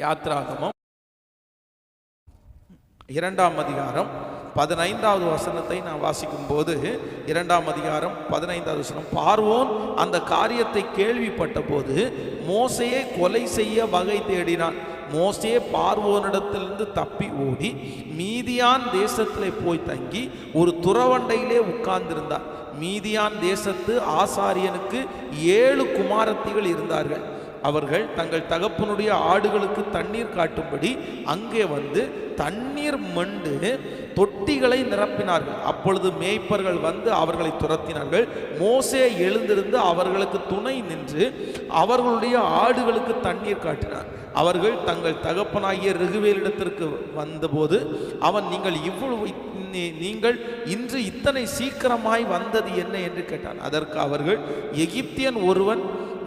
யாத்ராகமம். இரண்டாம் அதிகாரம் பதினைந்தாவது வசனத்தை நான் வாசிக்கும் போது இரண்டாம் அதிகாரம் பதினைந்தாவது வசனம் பார்வோன் அந்த காரியத்தை கேள்விப்பட்ட போது மோசையை கொலை செய்ய வகை தேடினான். மோசே பார்வோனிடத்திலிருந்து தப்பி ஓடி மீதியான் தேசத்தில் போய் தங்கி ஒரு துறவண்டையிலே உட்கார்ந்திருந்தார். மீதியான் தேசத்து ஆசாரியனுக்கு ஏழு குமாரத்திகள் இருந்தார்கள். அவர்கள் தங்கள் தகப்பனுடைய ஆடுகளுக்கு தண்ணீர் காட்டும்படி அங்கே வந்து தண்ணீர் மண்டு தொட்டிகளை நிரப்பினார்கள். அப்பொழுது மேய்ப்பர்கள் வந்து அவர்களை துரத்தினார்கள். மோசே எழுந்திருந்து அவர்களுக்கு துணை நின்று அவர்களுடைய ஆடுகளுக்கு தண்ணீர் காட்டினார். அவர்கள் தங்கள் தகப்பனாகிய ரகுவேலிடத்திற்கு வந்தபோது அவன் நீங்கள் இவ்வளவு நீ- நீங்கள் இன்று இத்தனை சீக்கிரமாய் வந்தது என்ன? என்று கேட்டான். அதற்கு அவர்கள் எகிப்தியன் ஒருவன்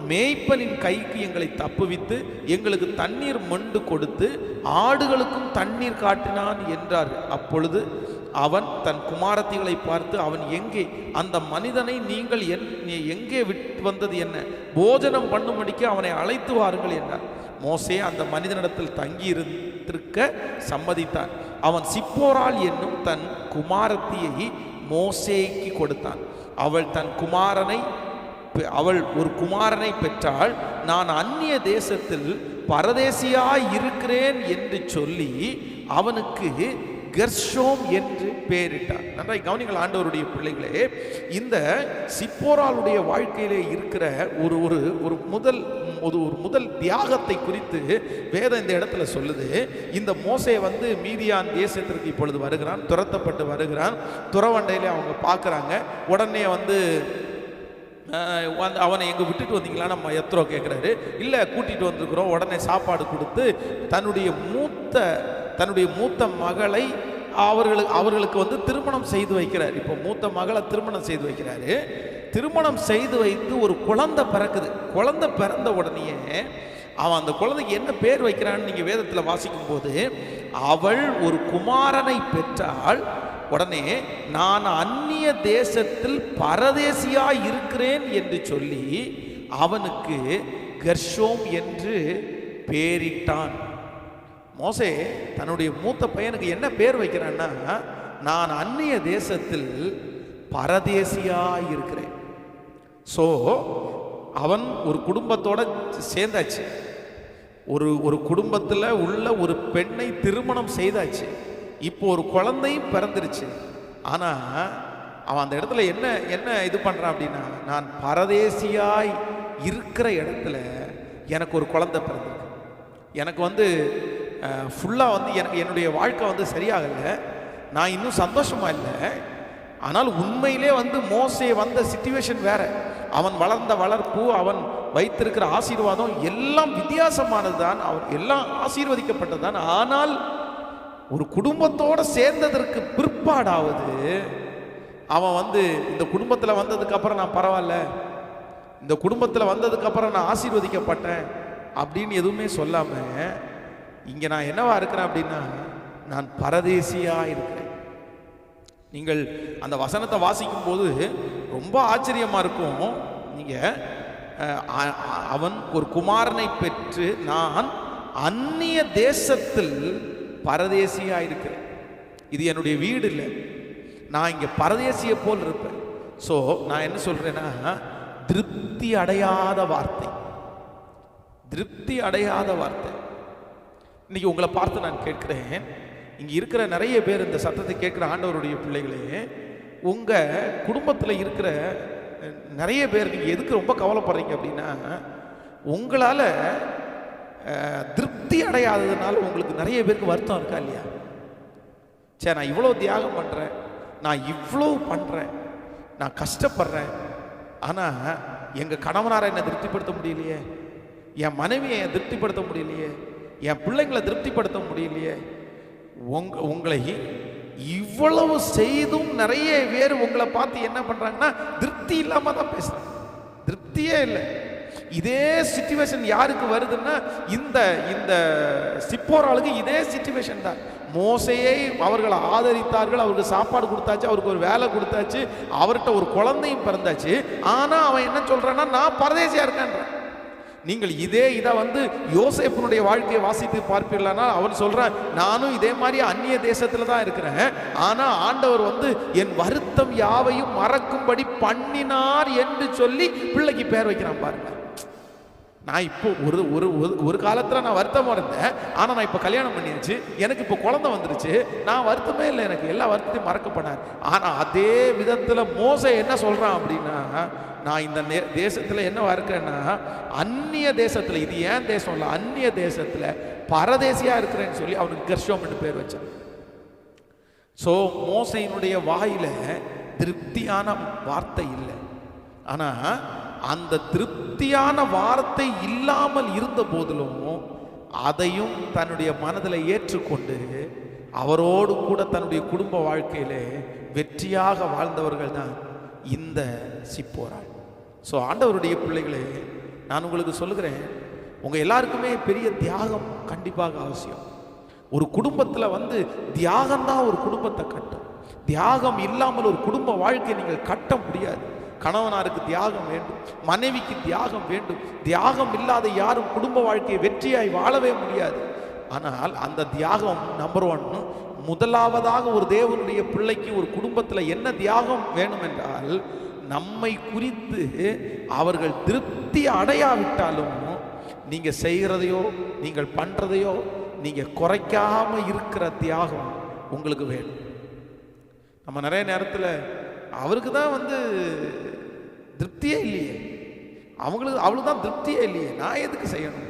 மேய்ப்பனின் கைக்கு எங்களை தப்புவித்து எங்களுக்கு தண்ணீர் மண்டு கொடுத்து ஆடுகளுக்கும் தண்ணீர் காட்டினான் என்றார். அப்பொழுது அவன் தன் குமாரத்திகளை பார்த்து அவன் எங்கே? அந்த மனிதனை நீங்கள் என் நீ எங்கே விட்டு வந்தது என்ன? போஜனம் பண்ணும்படிக்கு அவனை அழைத்து வாருங்கள் என்றார் மோசே அந்த மனிதனிடத்தில் தங்கியிருந்திருக்க சம்மதித்தான். அவன் சிப்போரால் என்னும் தன் குமாரத்தியை மோசேக்கு கொடுத்தான். அவள் தன் குமாரனை அவள் ஒரு குமாரனை பெற்றால் நான் அந்நிய தேசத்தில் பரதேசியாய் இருக்கிறேன் என்று சொல்லி அவனுக்கு கெர்ஷோம் என்று பெயரிட்டார் நன்றாய் கவனிங்கள் ஆண்டவருடைய பிள்ளைகளே இந்த சிப்போராளுடைய வாழ்க்கையிலே இருக்கிற ஒரு ஒரு ஒரு முதல் ஒரு ஒரு முதல் தியாகத்தை குறித்து வேதம் இந்த இடத்துல சொல்லுது. இந்த மோசை வந்து மீதியான் தேசத்திற்கு இப்பொழுது வருகிறான் துரத்தப்பட்டு வருகிறான். துறவண்டையிலே அவங்க பார்க்குறாங்க. உடனே வந்து அவனை எங்கே விட்டுட்டு வந்தீங்களா? நம்ம எத்ரோ கேட்குறாரு இல்லை கூட்டிகிட்டு வந்திருக்கிறோம். உடனே சாப்பாடு கொடுத்து தன்னுடைய மூத்த தன்னுடைய மூத்த மகளை அவர்களுக்கு அவர்களுக்கு வந்து திருமணம் செய்து வைக்கிறார். இப்போ மூத்த மகளை திருமணம் செய்து வைக்கிறாரு. திருமணம் செய்து வைத்து ஒரு குழந்தை பிறக்குது. குழந்தை பிறந்த உடனேயே அவன் அந்த குழந்தைக்கு என்ன பேர் வைக்கிறான்னு நீங்கள் வேதத்தில் வாசிக்கும் போது அவள் ஒரு குமாரனை பெற்றால் உடனே நான் அந்நிய தேசத்தில் பரதேசியா இருக்கிறேன் என்று சொல்லி அவனுக்கு கர்ஷோம் என்று பேரிட்டான். மோசே தன்னுடைய மூத்த பையனுக்கு என்ன பேர் வைக்கிறான்னா நான் அந்நிய தேசத்தில் பரதேசியா இருக்கிறேன். ஸோ அவன் ஒரு குடும்பத்தோட சேர்ந்தாச்சு. ஒரு ஒரு குடும்பத்தில் உள்ள ஒரு பெண்ணை திருமணம் செய்தாச்சு. இப்போ ஒரு குழந்தையும் பிறந்துருச்சு. ஆனால் அவன் அந்த இடத்துல என்ன என்ன இது பண்ணுறான் அப்படின்னா நான் பரதேசியாய் இருக்கிற இடத்துல எனக்கு ஒரு குழந்தை பிறந்திருக்கு. எனக்கு வந்து ஃபுல்லாக வந்து எனக்கு என்னுடைய வாழ்க்கை வந்து சரியாகலை. நான் இன்னும் சந்தோஷமாக இல்லை. ஆனால் உண்மையிலே வந்து மோசே வந்த சிச்சுவேஷன் வேற. அவன் வளர்ந்த வளர்ப்பு அவன் வைத்திருக்கிற ஆசீர்வாதம் எல்லாம் வித்தியாசமானது தான் அவன் எல்லாம் ஆசீர்வதிக்கப்பட்டது தான் ஆனால் ஒரு குடும்பத்தோடு சேர்ந்ததற்கு பிற்பாடாவது அவன் வந்து இந்த குடும்பத்தில் வந்ததுக்கப்புறம் நான் பரவாயில்ல. இந்த குடும்பத்தில் வந்ததுக்கப்புறம் நான் ஆசீர்வதிக்கப்பட்டேன் அப்படின்னு எதுவுமே சொல்லாமல் இங்கே நான் என்னவா இருக்கிறேன் அப்படின்னா நான் பரதேசியாக இருக்கிறேன். நீங்கள் அந்த வசனத்தை வாசிக்கும் போது ரொம்ப ஆச்சரியமாக இருக்கும். நீங்கள் அவன் ஒரு குமாரனை பெற்று நான் அந்நிய தேசத்தில் பரதேசியாக இருக்கிறேன் இது என்னுடைய வீடு இல்லை நான் இங்கே பரதேசியை போல் இருப்பேன். ஸோ நான் என்ன சொல்கிறேன்னா திருப்தி அடையாத வார்த்தை. திருப்தி அடையாத வார்த்தை. இன்னைக்கு உங்களை பார்த்து நான் கேட்குறேன். இங்கே இருக்கிற நிறைய பேர் இந்த சத்தத்தை கேட்குற ஆண்டவருடைய பிள்ளைகளே உங்கள் குடும்பத்தில் இருக்கிற நிறைய பேர் நீங்கள் எதுக்கு ரொம்ப கவலைப்படுறீங்க அப்படின்னா உங்களால் திருப்தி அடையாததுனால உங்களுக்கு நிறைய பேருக்கு வருத்தம் இருக்கா இல்லையா? சரி நான் இவ்வளோ தியாகம் பண்ணுறேன் நான் இவ்வளோ பண்ணுறேன் நான் கஷ்டப்படுறேன். ஆனால் எங்கள் கணவனாரை என்னை திருப்திப்படுத்த முடியலையே. என் மனைவியை என் திருப்திப்படுத்த முடியலையே. என் பிள்ளைங்களை திருப்திப்படுத்த முடியலையே. உங்க உங்களை இவ்வளவு செய்தும் நிறைய பேர் உங்களை பார்த்து என்ன பண்ணுறாங்கன்னா திருப்தி இல்லாமல் தான் பேசுகிறாங்க திருப்தியே இல்லை. இதே சுச்சுவேஷன் யாருக்கு வருதுன்னா இந்த இந்த சிப்போராளுக்கு இதே சுச்சுவேஷன் தான். மோசையை அவர்களை ஆதரித்தார்கள் அவருக்கு சாப்பாடு கொடுத்தாச்சு அவருக்கு ஒரு வேலை கொடுத்தாச்சு அவர்கிட்ட ஒரு குழந்தையும் பிறந்தாச்சு. ஆனால் அவன் என்ன சொல்கிறான்னா நான் பரதேசியாக இருக்கேன்றான் நீங்கள் இதே இதை வந்து யோசேப்பினுடைய வாழ்க்கையை வாசித்து பார்ப்பீர்களானா அவன் சொல்கிறான் நானும் இதே மாதிரி அந்நிய தேசத்தில் தான் இருக்கிறேன். ஆனால் ஆண்டவர் வந்து என் வருத்தம் யாவையும் மறக்கும்படி பண்ணினார் என்று சொல்லி பிள்ளைக்கு பேர் வைக்கிறான் பாருங்க. நான் இப்போ ஒரு ஒரு ஒரு- ஒரு காலத்தில் நான் வருத்தமாக இருந்தேன். ஆனால் நான் இப்போ கல்யாணம் பண்ணியாச்சு. எனக்கு இப்போ குழந்தை வந்துருச்சு. நான் வருத்தமே இல்லை. எனக்கு எல்லா வருத்தத்தையும் மறக்கப்படாது ஆனால் அதே விதத்தில் மோச என்ன சொல்கிறான் அப்படின்னா நான் இந்த நே தேசத்தில் என்னவா இருக்கிறேன்னா அந்நிய தேசத்தில் இது ஏன் தேசம் இல்லை அந்நிய தேசத்தில் பரதேசியாக இருக்கிறேன்னு சொல்லி அவனுக்கு கர்ஷோம்னு பேர் வச்சான். ஸோ மோசையினுடைய வாயில் திருப்தியான வார்த்தை இல்லை. ஆனால் அந்த திருப்தியான வார்த்தை இல்லாமல் இருந்த போதிலும் அதையும் தன்னுடைய மனதில் ஏற்றுக்கொண்டு அவரோடு கூட தன்னுடைய குடும்ப வாழ்க்கையிலே வெற்றியாக வாழ்ந்தவர்கள் தான் இந்த சிப்போராள் ஸோ ஆண்டவருடைய பிள்ளைகளே நான் உங்களுக்கு சொல்லுகிறேன் உங்கள் எல்லாருக்குமே பெரிய தியாகம் கண்டிப்பாக அவசியம். ஒரு குடும்பத்தில் வந்து தியாகம்தான் ஒரு குடும்பத்தை கட்டும். தியாகம் இல்லாமல் ஒரு குடும்ப வாழ்க்கையை நீங்கள் கட்ட முடியாது. கணவனாருக்கு தியாகம் வேண்டும் மனைவிக்கு தியாகம் வேண்டும். தியாகம் இல்லாத யாரும் குடும்ப வாழ்க்கையை வெற்றியாய் வாழவே முடியாது. ஆனால் அந்த தியாகம் நம்பர் ஒன் முதலாவதாக ஒரு தேவனுடைய பிள்ளைக்கு ஒரு குடும்பத்தில் என்ன தியாகம் வேணும் என்றால் நம்மை குறித்து அவர்கள் திருப்தி அடையாவிட்டாலும் நீங்கள் செய்கிறதையோ நீங்கள் பண்ணுறதையோ நீங்கள் குறைக்காமல் இருக்கிற தியாகம் உங்களுக்கு வேணும். நம்ம நிறைய நேரத்தில் அவருக்கு தான் வந்து திருப்தியே இல்லையே. அவங்களுக்கு அவளுக்கு தான் திருப்தியே இல்லையே. நான் எதுக்கு செய்யணும்?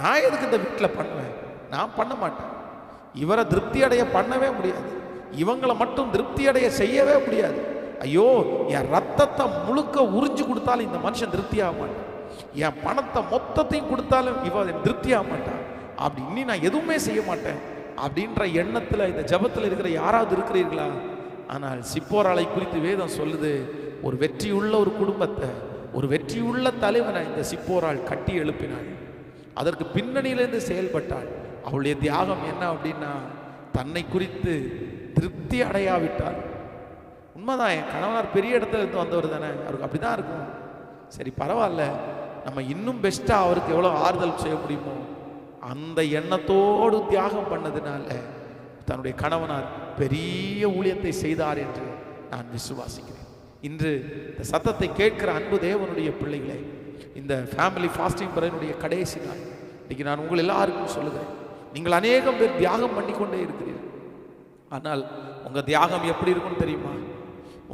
நான் எதுக்கு இந்த வீட்டில் பண்ணுவேன்? நான் பண்ண மாட்டேன். இவரை திருப்தி அடைய பண்ணவே முடியாது. இவங்களை மட்டும் திருப்தி அடைய செய்யவே முடியாது. ஐயோ என் ரத்தத்தை முழுக்க உறிஞ்சு கொடுத்தாலும் இந்த மனுஷன் திருப்தியாக மாட்டான். என் பணத்தை மொத்தத்தையும் கொடுத்தாலும் இவன் திருப்தியாக மாட்டான் அப்படி இன்னி நான் எதுவுமே செய்ய மாட்டேன். அப்படின்ற எண்ணத்தில் இந்த ஜெபத்தில் இருக்கிற யாராவது இருக்கிறீர்களா? ஆனால் சிப்போராளை குறித்து வேதம் சொல்லுது ஒரு வெற்றியுள்ள ஒரு குடும்பத்தை ஒரு வெற்றியுள்ள தலைவனை இந்த சிப்போராள் கட்டி எழுப்பினாள். அதற்கு பின்னணியிலிருந்து செயல்பட்டாள். அவளுடைய தியாகம் என்ன அப்படின்னா தன்னை குறித்து திருப்தி அடையாவிட்டாள். உண்மைதான் என் கணவனார் பெரிய இடத்துல இருந்து வந்தவர் தானே அவருக்கு அப்படி தான் இருக்கும். சரி பரவாயில்ல நம்ம இன்னும் பெஸ்ட்டாக அவருக்கு எவ்வளோ ஆறுதல் செய்ய முடியுமோ அந்த எண்ணத்தோடு தியாகம் பண்ணதுனால தன்னுடைய கணவனார் பெரிய ஊழியத்தை செய்தார் என்று நான் விசுவாசிக்கிறேன். இன்று இந்த சத்தத்தை கேட்கிற அன்பு தேவனுடைய பிள்ளைகளே இந்த ஃபேமிலி ஃபாஸ்டிங் பிறனுடைய கடைசி நாள். இன்னைக்கு நான் உங்கள் எல்லாருக்கும் சொல்லுகிறேன் நீங்கள் அநேகம் பேர் தியாகம் பண்ணிக்கொண்டே இருக்கிறீர்கள். ஆனால் உங்கள் தியாகம் எப்படி இருக்கும்னு தெரியுமா?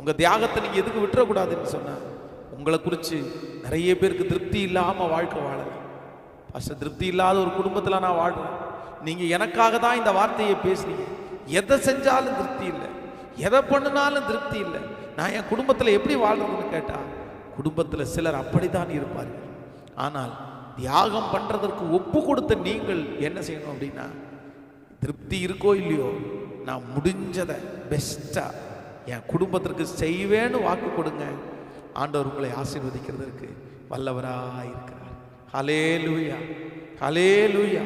உங்கள் தியாகத்தை நீங்கள் எதுக்கு விட்டுறக்கூடாதுன்னு சொன்னால் உங்களை குறித்து நிறைய பேருக்கு திருப்தி இல்லாமல் வாழ்க்கை வாழலாம். ஃபஸ்ட்டு திருப்தி இல்லாத ஒரு குடும்பத்தில் நான் வாழ்கிறேன் நீங்கள் எனக்காக தான் இந்த வார்த்தையை பேசுனீங்க. எதை செஞ்சாலும் திருப்தி இல்லை. எதை பண்ணினாலும் திருப்தி இல்லை. நான் என் குடும்பத்தில் எப்படி வாழ்றதுன்னு கேட்டால் குடும்பத்தில் சிலர் அப்படித்தான் இருப்பார்கள். ஆனால் தியாகம் பண்ணுறதற்கு ஒப்பு கொடுத்த நீங்கள் என்ன செய்யணும் அப்படின்னா திருப்தி இருக்கோ இல்லையோ நான் முடிஞ்சதை பெஸ்ட்டாக என் குடும்பத்திற்கு செய்வேன்னு வாக்கு கொடுங்க. ஆண்டவர் உங்களை ஆசீர்வதிக்கிறதற்கு வல்லவராக இருக்கிறார் ஹலே லூயா ஹலே லூயா